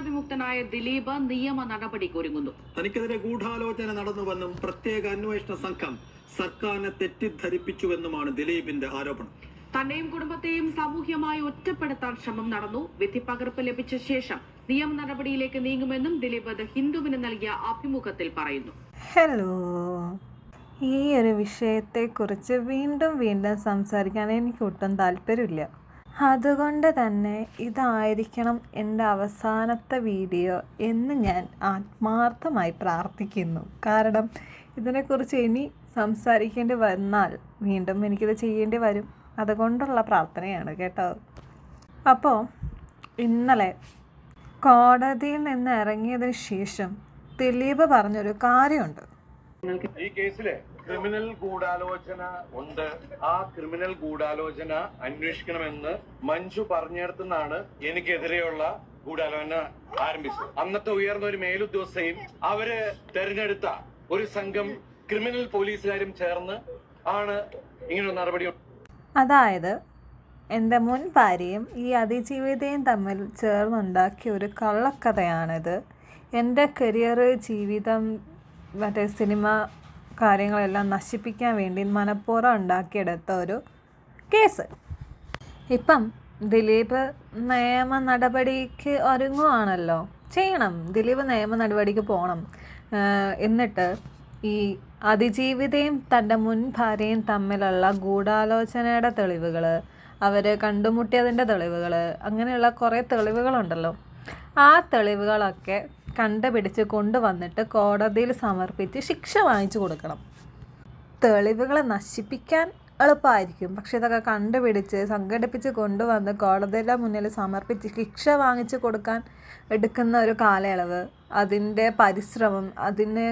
കുറ്റവിമുക്തനായ ദിലീപ് നിയമ നടപടിക്കൊരുങ്ങുന്നു. തനിക്കെതിരെ ഗൂഢാലോചന നടന്നുവെന്നും പ്രത്യേക അന്വേഷണ സംഘം സർക്കാരിനെ തെറ്റിദ്ധരിപ്പിച്ചുവെന്നുമാണ് ദിലീപിന്റെ ആരോപണം. തന്നെയും കുടുംബത്തെയും സാമൂഹ്യമായി ഒറ്റപ്പെടുത്താൻ ശ്രമം നടന്നു. വിധിപ്പകർപ്പ് ലഭിച്ച ശേഷം നിയമ നടപടിയിലേക്ക് നീങ്ങുമെന്നും ദിലീപ് ദ ഹിന്ദുവിന് നൽകിയ അഭിമുഖത്തിൽ പറയുന്നു. ഹലോ. ഈ ഒരു വിഷയത്തെക്കുറിച്ച് വീണ്ടും വീണ്ടും സംസാരിക്കാൻ എനിക്ക് ഒട്ടും താല്പര്യമില്ല. അതുകൊണ്ട് തന്നെ ഇതായിരിക്കണം എന്റെ അവസാനത്തെ വീഡിയോ എന്ന് ഞാൻ ആത്മാർത്ഥമായി പ്രാർത്ഥിക്കുന്നു. കാരണം ഇതിനെക്കുറിച്ച് ഇനി സംസാരിക്കേണ്ടി വന്നാൽ വീണ്ടും എനിക്കിത് ചെയ്യേണ്ടി വരും. അതുകൊണ്ടുള്ള പ്രാർത്ഥനയാണ് കേട്ടോ. അപ്പോൾ ഇന്നലെ കോടതിയിൽ നിന്ന് ഇറങ്ങിയതിന് ശേഷം ദിലീപ് പറഞ്ഞൊരു കാര്യമുണ്ട്. ഈ കേസിൽ ക്രിമിനൽ ഗൂഢാലോചന ഉണ്ട്. ആ ക്രിമിനൽ ഗൂഢാലോചന അന്വേഷിക്കണമെന്ന് മഞ്ജു പറഞ്ഞിടത്തുനിന്നാണ് എനിക്കെതിരെയുള്ള ഗൂഢാലോചന ആരംഭിച്ചത്. അന്നത്തെ ഉയർന്ന ഒരു മേലുദ്യോഗസ്ഥയും അവർ തെരഞ്ഞെടുത്ത ഒരു സംഘം ക്രിമിനൽ പോലീസുകാരും ചേർന്ന് ആണ് ഇങ്ങനൊരു നടപടി അതായത് എന്റെ മുൻ ഭാര്യയും ഈ അതിജീവിതയും തമ്മിൽ ചേർന്നുണ്ടാക്കിയ ഒരു കള്ളക്കഥയാണിത്. എന്റെ കരിയർ ജീവിതം മറ്റേ സിനിമ കാര്യങ്ങളെല്ലാം നശിപ്പിക്കാൻ വേണ്ടി മനഃപൂർവം ഉണ്ടാക്കിയെടുത്ത ഒരു കേസ്. ഇപ്പം ദിലീപ് നിയമ നടപടിക്ക് ഒരുങ്ങുവാണല്ലോ. ചെയ്യണം. ദിലീപ് നിയമ നടപടിക്ക് പോകണം. എന്നിട്ട് ഈ അതിജീവിതയും തന്റെ മുൻ ഭാര്യയും തമ്മിലുള്ള ഗൂഢാലോചനയുടെ തെളിവുകൾ അവർ കണ്ടുമുട്ടിയതിന്റെ തെളിവുകൾ അങ്ങനെയുള്ള കുറേ തെളിവുകളുണ്ടല്ലോ. ആ തെളിവുകളൊക്കെ കണ്ടുപിടിച്ച് കൊണ്ടുവന്നിട്ട് കോടതിയിൽ സമർപ്പിച്ച് ശിക്ഷ വാങ്ങിച്ചു കൊടുക്കണം. തെളിവുകളെ നശിപ്പിക്കാൻ എളുപ്പമായിരിക്കും. പക്ഷെ ഇതൊക്കെ കണ്ടുപിടിച്ച് സംഘടിപ്പിച്ച് കൊണ്ടുവന്ന് കോടതിയുടെ മുന്നിൽ സമർപ്പിച്ച് ശിക്ഷ വാങ്ങിച്ചു കൊടുക്കാൻ എടുക്കുന്ന ഒരു കാലയളവ് അതിന്റെ പരിശ്രമം അതിന്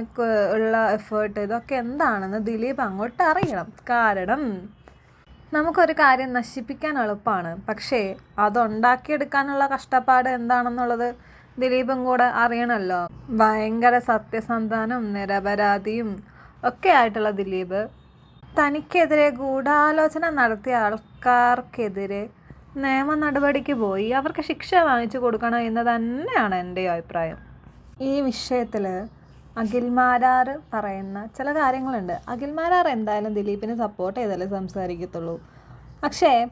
ഉള്ള എഫേർട്ട് ഇതൊക്കെ എന്താണെന്ന് ദിലീപ് അങ്ങോട്ട് അറിയണം. കാരണം നമുക്കൊരു കാര്യം നശിപ്പിക്കാൻ എളുപ്പമാണ്. പക്ഷേ അതുണ്ടാക്കിയെടുക്കാനുള്ള കഷ്ടപ്പാട് എന്താണെന്നുള്ളത് ദിലീപും കൂടെ അറിയണമല്ലോ ഭയങ്കര സത്യസന്ധനും നിരപരാധിയും ഒക്കെ ആയിട്ടുള്ള ദിലീപ്. തനിക്കെതിരെ ഗൂഢാലോചന നടത്തിയ ആൾക്കാർക്കെതിരെ നിയമ നടപടിക്ക് പോയി അവർക്ക് ശിക്ഷ വാങ്ങിച്ചു കൊടുക്കണം എന്ന് തന്നെയാണ് എന്റെ അഭിപ്രായം. ഈ വിഷയത്തിൽ അഖിൽമാരാർ പറയുന്ന ചില കാര്യങ്ങളുണ്ട്. അഖിൽമാരാർ എന്തായാലും ദിലീപിനെ സപ്പോർട്ട് ചെയ്തല്ലേ സംസാരിക്കത്തുള്ളൂ. പക്ഷേ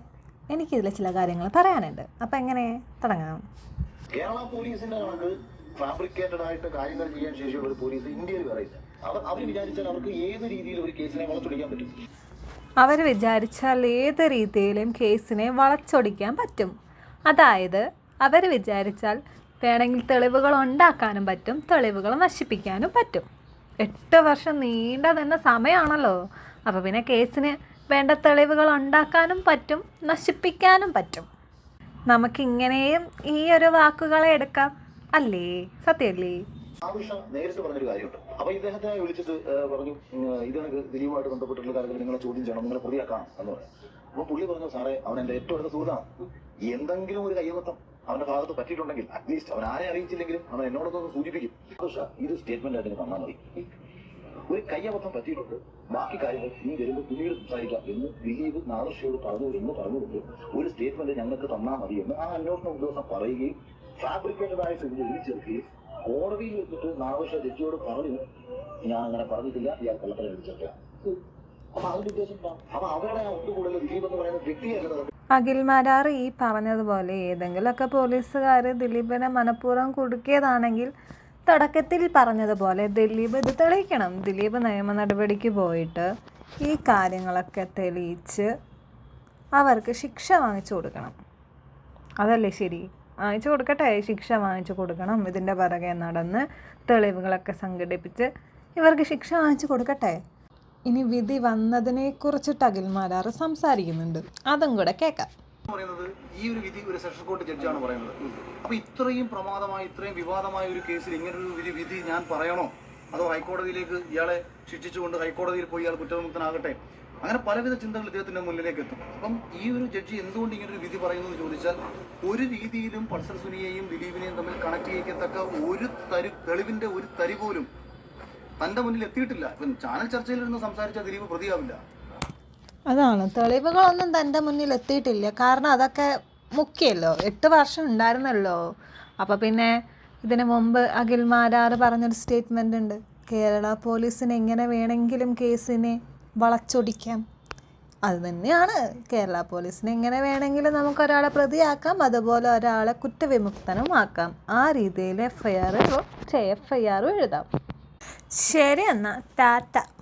എനിക്കിതിൽ ചില കാര്യങ്ങൾ പറയാനുണ്ട്. അപ്പം എങ്ങനെ? തുടങ്ങാം. കേരള പോലീസിന്റെ കണക്ക് ഫാബ്രിക്കേറ്റഡ് ആയിട്ട് കാര്യങ്ങൾ ചെയ്യാൻ ശേഷിയുള്ള ഒരു പോലീസ് ഇന്ത്യയിൽ വേറെ ഇല്ല. അവർ അവർ വിചാരിച്ചാൽ അവർക്ക് ഏത് രീതിയിൽ ഒരു കേസിനെ വളച്ചൊടിക്കാൻ പറ്റും? അവർ വിചാരിച്ചാൽ ഏത് രീതിയിലും കേസിനെ വളച്ചൊടിക്കാൻ പറ്റും. അതായത് അവർ വിചാരിച്ചാൽ വേണമെങ്കിൽ തെളിവുകൾ ഉണ്ടാക്കാനും പറ്റും തെളിവുകൾ നശിപ്പിക്കാനും പറ്റും. എട്ട് വർഷം നീണ്ട തന്നെ സമയമാണല്ലോ. അപ്പോൾ പിന്നെ കേസിന് വേണ്ട തെളിവുകൾ ഉണ്ടാക്കാനും പറ്റും നശിപ്പിക്കാനും പറ്റും. നമുക്കിങ്ങനെയും ഈ ഒരു വാക്കുകളെ എടുക്കാം. അല്ലേ? സത്യല്ലേ ആവശ്യ കാര്യമുണ്ട്. ഇദ്ദേഹത്തെ വിളിച്ചിട്ട് പറഞ്ഞു ഇത് നിങ്ങളെ ചോദ്യം ചെയ്യണം നിങ്ങളെ എന്ന് പറഞ്ഞു. സാറേ അവൻ എന്തെങ്കിലും ഒരു കയ്യബദ്ധം അവന്റെ ഭാഗത്ത് പറ്റിയിട്ടുണ്ടെങ്കിൽ അറ്റ്ലീസ്റ്റ് അവൻ ആരെ അറിയിച്ചില്ലെങ്കിലും അവൻ എന്നോടൊന്ന് സൂചിപ്പിക്കും. ഇത് സ്റ്റേറ്റ്മെന്റ് ആയിട്ട് തന്നാൽ മതി. ഒരു കയ്യബദ്ധം പറ്റിയിട്ടുണ്ട്. ബാക്കി കാര്യങ്ങൾ നീ വരുമ്പോൾ പിന്നീട് സംസാരിക്കാം എന്ന് ദിലീപ് നാദർഷയോട് പറഞ്ഞു എന്ന് പറഞ്ഞുകൊണ്ട് ഒരു സ്റ്റേറ്റ്മെന്റ് ഞങ്ങൾക്ക് തന്നാൽ മതി എന്ന് ആ അന്വേഷണ ഉദ്യോഗസ്ഥൻ പറയുകയും ഫാബ്രിക്കേറ്റഡായ ആയിട്ട് എഴുതിച്ചേർക്കുകയും എഴുതി ചേർക്കുകയും കോടതിയിൽ വെച്ചിട്ട് നാദർഷ ജഡ്ജിയോട് പറഞ്ഞു ഞാൻ അങ്ങനെ പറഞ്ഞിട്ടില്ല ഇയാൾ കള്ളത്തരം എഴുതിച്ചേർക്കുക അപ്പൊ അതിന്റെ ഉദ്ദേശം അപ്പൊ അവരുടെ ആ ഒത്തുകൂടൽ ദിലീപ് എന്ന് പറയുന്ന വ്യക്തിയല്ല അഖിൽമാരാർ ഈ പറഞ്ഞതുപോലെ ഏതെങ്കിലുമൊക്കെ പോലീസുകാർ ദിലീപിനെ മനഃപൂർവം കുടുക്കിയതാണെങ്കിൽ തുടക്കത്തിൽ പറഞ്ഞതുപോലെ ദിലീപ് ഇത് തെളിയിക്കണം. ദിലീപ് നിയമ നടപടിക്ക് പോയിട്ട് ഈ കാര്യങ്ങളൊക്കെ തെളിയിച്ച് അവർക്ക് ശിക്ഷ വാങ്ങിച്ചു കൊടുക്കണം. അതല്ലേ ശരി? വാങ്ങിച്ചു കൊടുക്കട്ടെ. ശിക്ഷ വാങ്ങിച്ചു കൊടുക്കണം. ഇതിന്റെ പിറകെ നടന്ന് തെളിവുകളൊക്കെ സംഘടിപ്പിച്ച് ഇവർക്ക് ശിക്ഷ വാങ്ങിച്ചു കൊടുക്കട്ടെ. ഇനി വിധി വന്നതിനെ കുറിച്ചിട്ട് അഖിൽമാരാർ സംസാരിക്കുന്നുണ്ട്. അതും കൂടെ കേൾക്കാം. പറയുന്നത് ഈ ഒരു വിധി ഒരു സെഷൻ കോർട്ട് ജഡ്ജാണ് പറയുന്നത്. അപ്പൊ ഇത്രയും പ്രമാദമായ ഇത്രയും വിവാദമായ ഒരു കേസിൽ ഇങ്ങനൊരു ഒരു വിധി ഞാൻ പറയണോ? അതോ ഹൈക്കോടതിയിലേക്ക് ഇയാളെ ശിക്ഷിച്ചുകൊണ്ട് ഹൈക്കോടതിയിൽ പോയി ഇയാൾ കുറ്റവിമുക്തനാകട്ടെ? അങ്ങനെ പലവിധ ചിന്തകൾ ഇദ്ദേഹത്തിന്റെ മുന്നിലേക്ക് എത്തും. അപ്പം ഈ ഒരു ജഡ്ജി എന്തുകൊണ്ട് ഇങ്ങനെ ഒരു വിധി പറയുന്നു എന്ന് ചോദിച്ചാൽ ഒരു രീതിയിലും പൾസർ സുനിയെയും ദിലീപിനെയും തമ്മിൽ കണക്ട് ചെയ്യിക്കത്തക്ക ഒരു തരി തെളിവിന്റെ ഒരു തരി പോലും തന്റെ മുന്നിൽ എത്തിയിട്ടില്ല. ഇപ്പം ചാനൽ ചർച്ചയിൽ ഇരുന്ന് സംസാരിച്ച ദിലീപ് പ്രതിയാവില്ല. അതാണ്. തെളിവുകളൊന്നും തന്റെ മുന്നിൽ എത്തിയിട്ടില്ല. കാരണം അതൊക്കെ മുക്കിയല്ലോ എട്ട് വർഷം ഉണ്ടായിരുന്നല്ലോ. അപ്പോൾ പിന്നെ ഇതിനു മുമ്പ് അഖിൽ മാരാർ പറഞ്ഞൊരു സ്റ്റേറ്റ്മെന്റ് ഉണ്ട്. കേരള പോലീസിന് എങ്ങനെ വേണമെങ്കിലും കേസിനെ വളച്ചൊടിക്കാം. അത് തന്നെയാണ്. കേരള പോലീസിനെ എങ്ങനെ വേണമെങ്കിലും നമുക്കൊരാളെ പ്രതിയാക്കാം. അതുപോലെ ഒരാളെ കുറ്റവിമുക്തനുമാക്കാം. ആ രീതിയിൽ F I R F I ആറും എഴുതാം. ശരി എന്നാൽ ടാറ്റ.